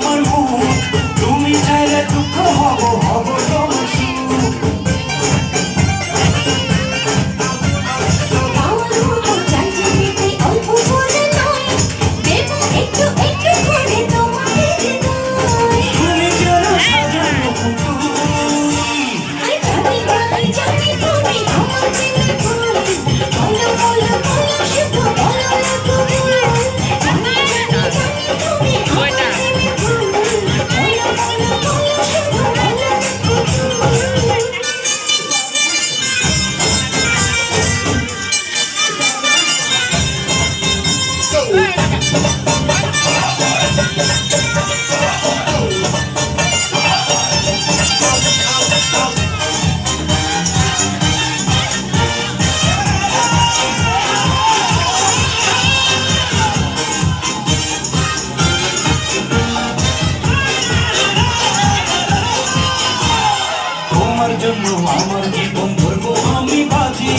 one. জন্য আমার জীবন ধরবো আমি বাজি।